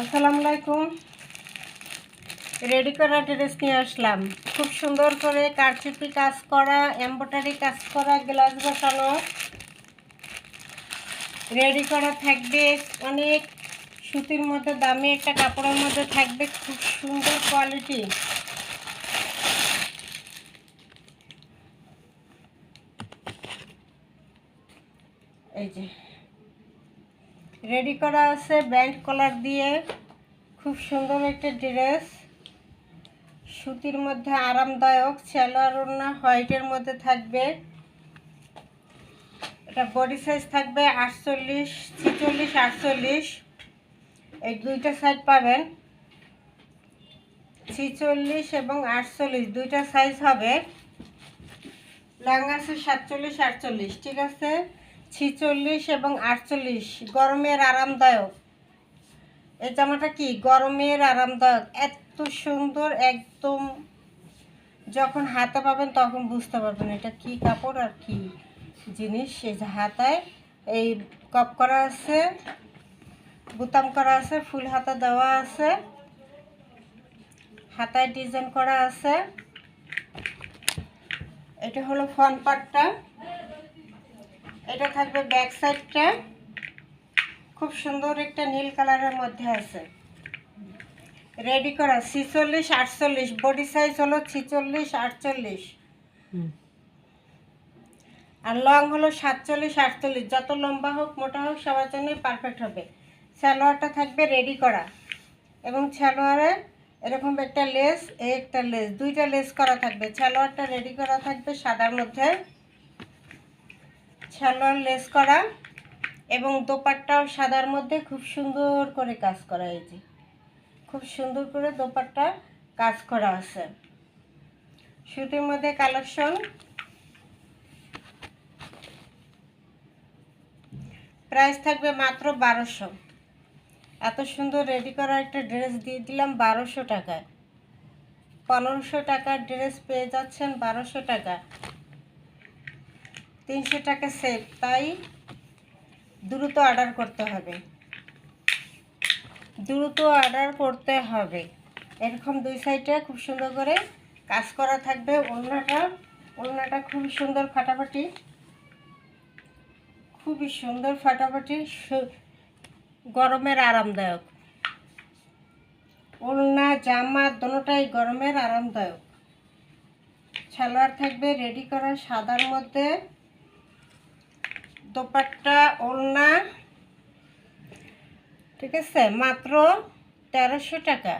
আসসালামু আলাইকুম। রেডি করা ড্রেস নিয়ে আসলাম। খুব সুন্দর করে কারচুপি কাজ করা এম্ব্রয়ডারি কাজ করা গ্লাস বসানো। রেডি করা থাকবে। অনেক সুতির মধ্যে, দামি একটা কাপড়ের মধ্যে থাকবে। খুব সুন্দর কোয়ালিটি এই যে। রেডি করা আছে ব্যান্ড কলার দিয়ে। খুব সুন্দর একটা ড্রেস। সুতির মধ্যে আরামদায়ক, সেলোয়ার ওড়না, হোয়াইটের মধ্যে থাকবে। এটা বডি সাইজ থাকবে আটচল্লিশ, ছিচল্লিশ, আটচল্লিশ। এই দুইটা সাইজ পাবেন। ছিচল্লিশ এবং আটচল্লিশ, দুইটা সাইজ হবে। লং আছে সাতচল্লিশ, আটচল্লিশ, ঠিক আছে? ছিচল্লিশ এবং আটচল্লিশ। গরমের আরামদায়ক। এই জামাটা কি? গরমের আরামদায়ক। এত সুন্দর, একদম যখন হাতে পাবেন তখন বুঝতে পারবেন এটা কি কাপড় আর কি জিনিস। এই যে হাতায় এই কপ করা আছে, বোতাম করা আছে, ফুল হাতা দেওয়া আছে, হাতায় ডিজাইন করা আছে। এটা হলো ফ্রন্ট পার্টটা। এটা থাকবে ব্যাক সাইডটা খুব সুন্দর একটা নীল কালারের মধ্যে আছে। রেডি করা ছিচল্লিশ আটচল্লিশ। বডি সাইজ হলো ছিচল্লিশ আটচল্লিশ। আর লং হলো সাতচল্লিশ আটচল্লিশ। যত লম্বা হোক মোটা হোক সবার জন্যই পারফেক্ট হবে। সালোয়ারটা থাকবে রেডি করা। এবং সালোয়ারে এরকম একটা লেস এই একটা লেস দুইটা লেস করা থাকবে। সালোয়ারটা রেডি করা থাকবে সাদার মধ্যে। সালোয়ার লেস করা এবং দোপাট্টাও সাদার মধ্যে খুব সুন্দর করে কাজ করা হয়েছে খুব সুন্দর করে দোপাট্টা কাজ করা আছে। সুতির মধ্যে কালেকশন। প্রাইস থাকবে মাত্র বারোশো। এত সুন্দর রেডি করা একটা ড্রেস দিয়ে দিলাম বারোশো টাকায়। পনেরোশো টাকার ড্রেস পেয়ে যাচ্ছেন বারোশো টাকা। তিনশো টাকা সেভ, তাই দ্রুত অর্ডার করতে হবে। দ্রুত অর্ডার করতে হবে। এরকম দুই সাইডে খুব সুন্দর করে কাজ করা থাকবে। ওড়নাটা ওড়নাটা খুব সুন্দর ফাটাফাটি। খুবই সুন্দর ফাটাফাটি গরমের আরামদায়ক। ওড়না, জামা দোনোটাই গরমের আরামদায়ক। সালোয়ার থাকবে রেডি করা, সাদার মধ্যে দোপাট্টা, ওড়না, ঠিক আছে, মাত্র তেরোশো টাকা।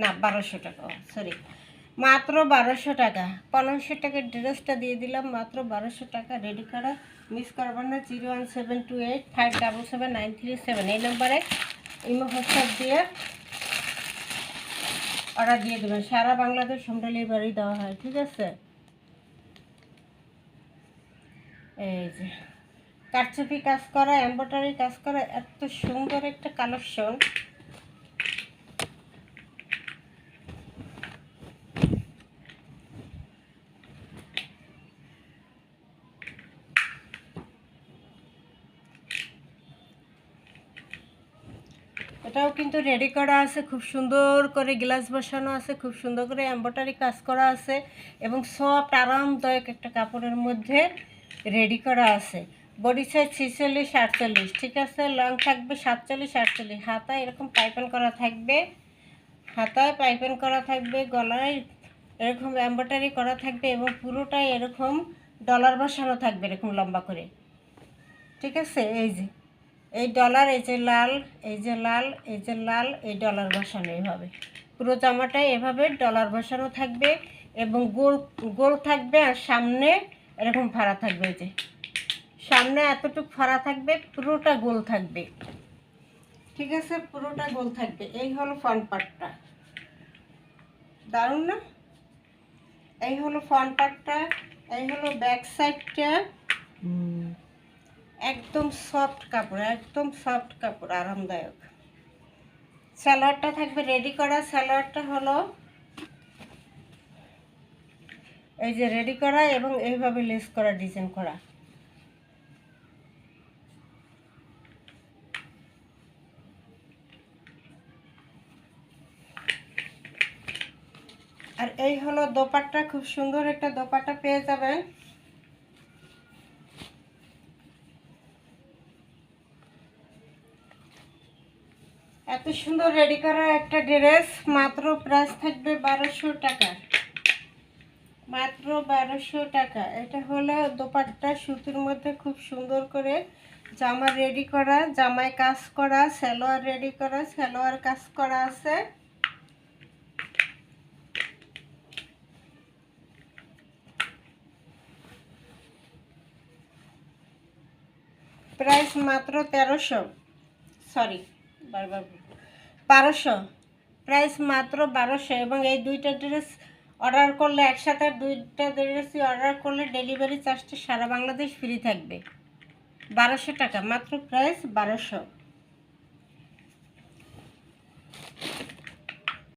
না, বারোশো টাকা সরি মাত্র বারোশো টাকা। পনেরোশো টাকার ড্রেসটা দিয়ে দিলাম, মাত্র বারোশো টাকা। রেডি করা? মিস করবেন না, zero one seven two eight, five double seven, nine three seven. এই নম্বরে ইমো, হোয়াটসঅ্যাপ দিয়ে অর্ডার দিয়ে দেবেন। সারা বাংলাদেশ হোম ডেলিভারি দেওয়া হয়, ঠিক আছে? এই যে। কারচুপি কাজ করা, এম্ব্রয়ডারি কাজ করা, এত সুন্দর একটা কালেকশন। এটাও কিন্তু রেডি করা আছে, খুব সুন্দর করে গ্লাস বসানো আছে, খুব সুন্দর করে এম্ব্রয়ডারি কাজ করা আছে এবং সফট আরামদায়ক একটা কাপড়ের মধ্যে রেডি করা আছে। বডি সাইজ ছিচল্লিশ, আটচল্লিশ, ঠিক আছে? লং থাকবে সাতচল্লিশ, আটচল্লিশ। হাতায় এরকম পাইপেন করা থাকবে। হাতায় পাইপেন করা থাকবে, গলায় এরকম এম্ব্রয়ডারি করা থাকবে এবং পুরোটাই এরকম ডলার বসানো থাকবে এরকম লম্বা করে। ঠিক আছে? এই যে, এই ডলার এই যে লাল, এই যে লাল, এই যে লাল, এই ডলার বসানো এইভাবে পুরো জামাটাই এভাবে ডলার বসানো থাকবে এবং গোল গোল থাকবে আর সামনে এরকম ফাড়া থাকবে এই যে। সামনে এতটুকু ফাড়া থাকবে পুরোটা গোল থাকবে। ঠিক আছে পুরোটা গোল থাকবে। এই হলো ফ্রন্ট পার্টটা দারুণ না? এই হলো ফ্রন্ট পার্টটা এই হলো ব্যাক সাইডটা একদম সফট কাপড় একদম সফট কাপড় আরামদায়ক। স্যালোয়ারটা থাকবে রেডি করা। স্যালোয়ারটা হলো এই যে রেডি করা এবং এইভাবে লেস করা ডিজাইন করা। আর এই হলো দোপাট্টা, খুব সুন্দর একটা দোপাট্টা পেয়ে যাবেন। এত সুন্দর রেডি করা একটা ড্রেস, মাত্র প্রাইস থাকবে বারোশো টাকা। মাত্র বারোশো টাকা। এটা হলো দোপাট্টা, সুতির মধ্যে খুব সুন্দর করে জামা রেডি করা, জামায় কাজ করা, সালোয়ার রেডি করা, সালোয়ার কাজ করা আছে। প্রাইস মাত্র তেরোশো। সরি বারোশো। প্রাইস মাত্র বারোশো এবং এই দুইটা ড্রেস অর্ডার করলে একসাথে দুইটা ড্রেসই অর্ডার করলে ডেলিভারি চার্জটা সারা বাংলাদেশ ফ্রি থাকবে। বারোশো টাকা, মাত্র প্রাইস বারোশো।